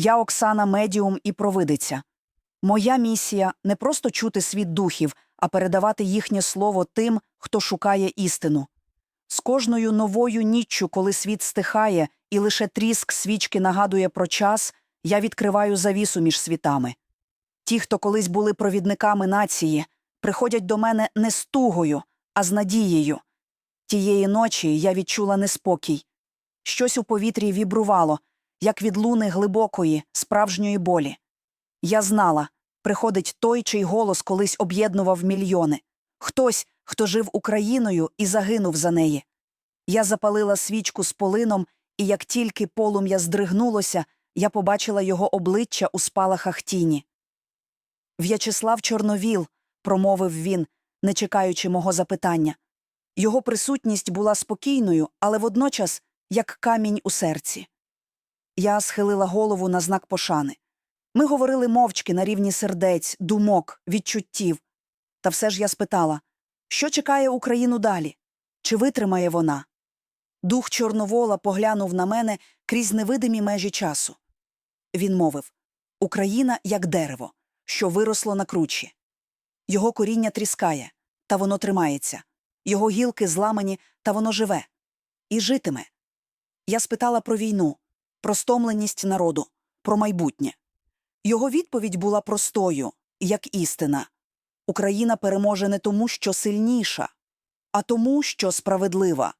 Я Оксана Медіум і провидиця. Моя місія не просто чути світ духів, а передавати їхнє слово тим, хто шукає істину. З кожною новою ніччю, коли світ стихає, і лише тріск свічки нагадує про час, я відкриваю завісу між світами. Ті, хто колись були провідниками нації, приходять до мене не з тугою, а з надією. Тієї ночі я відчула неспокій. Щось у повітрі вібрувало, як від луни глибокої, справжньої болі. Я знала, приходить той, чий голос колись об'єднував мільйони. Хтось, хто жив Україною і загинув за неї. Я запалила свічку з полином, і як тільки полум'я здригнулося, я побачила його обличчя у спалахах тіні. В'ячеслав Чорновіл, промовив він, не чекаючи мого запитання. Його присутність була спокійною, але водночас як камінь у серці. Я схилила голову на знак пошани. Ми говорили мовчки на рівні сердець, думок, відчуттів. Та все ж я спитала, що чекає Україну далі? Чи витримає вона? Дух Чорновола поглянув на мене крізь невидимі межі часу. Він мовив Україна як дерево, що виросло на кручі. Його коріння тріскає, та воно тримається. Його гілки зламані, та воно живе. І житиме. Я спитала про війну, про стомленість народу, про майбутнє. Його відповідь була простою, як істина. Україна переможе не тому, що сильніша, а тому, що справедлива.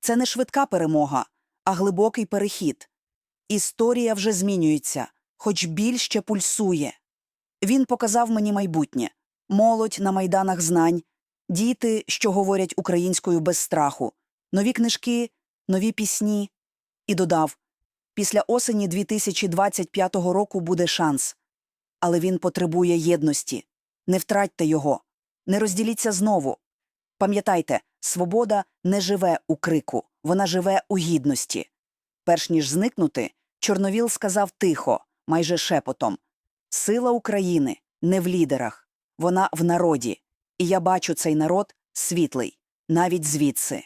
Це не швидка перемога, а глибокий перехід. Історія вже змінюється, хоч біль ще пульсує. Він показав мені майбутнє молодь на майданах знань, діти, що говорять українською без страху, нові книжки, нові пісні. І додав після осені 2025 року буде шанс. Але він потребує єдності. Не втратьте його, не розділіться знову. Пам'ятайте, свобода не живе у крику, вона живе у гідності. Перш ніж зникнути, Чорновіл сказав тихо, майже шепотом Сила України не в лідерах, вона в народі, і я бачу цей народ світлий, навіть звідси.